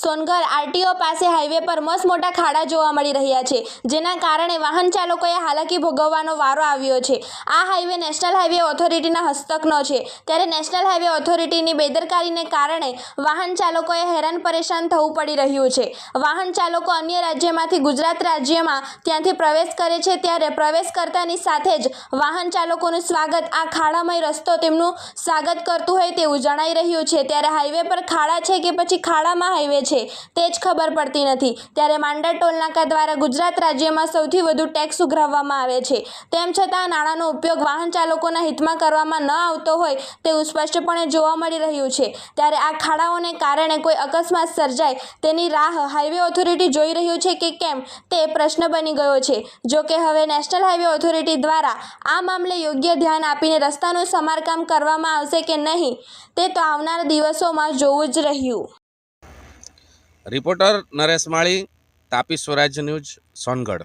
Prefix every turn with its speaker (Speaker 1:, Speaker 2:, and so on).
Speaker 1: Songadh RTO પાસે highway પર મસ્ત મોટા ખાડા જોવા મળી રહ્યા છે, જેના કારણે વાહન ચાલકોએ હાલાકી ભોગવવાનો વારો આવ્યો છે. આ હાઈવે નેશનલ હાઈવે ઓથોરિટીના હસ્તકનો છે. ત્યારે નેશનલ હાઈવે ઓથોરિટીની બેદરકારીને કારણે વાહન ચાલકોએ હેરાન પરેશાન થવું પડી રહ્યું છે. વાહન ચાલકો અન્ય રાજ્યમાંથી ગુજરાત રાજ્યમાં ત્યાંથી પ્રવેશ કરે છે, ત્યારે પ્રવેશ કરતાની સાથે જ વાહન ચાલકોનું સ્વાગત આ ખાડામય રસ્તો તેમનું સ્વાગત કરતું હોય તેવું જણાઈ રહ્યું છે. ત્યારે હાઈવે પર ખાડા છે કે પછી ખાડામાં હાઈવે છે. તે જ ખબર પડતી નથી. ત્યારે માંડર ટોલનાકા દ્વારા ગુજરાત રાજ્યમાં સૌથી વધુ ટેક્સ ઉઘરાવવામાં આવે છે. તેમ છતાં નાણાંનો ઉપયોગ વાહન ચાલકોના હિતમાં કરવામાં ન આવતો હોય તેવું સ્પષ્ટપણે જોવા મળી રહ્યું છે. ત્યારે આ ખાડાઓને કારણે કોઈ અકસ્માત સર્જાય તેની રાહ હાઈવે ઓથોરિટી જોઈ રહ્યું છે કે કેમ? તે પ્રશ્ન બની ગયો છે. જો કે હવે નેશનલ હાઈવે ઓથોરિટી દ્વારા આ મામલે યોગ્ય ધ્યાન આપીને રસ્તાનું સમારકામ કરવામાં આવશે કે નહીં, તે તો આવનાર દિવસોમાં જોવું જ રહ્યું.
Speaker 2: Reporter Naresh Mali Tapi Swaraj news Songadh.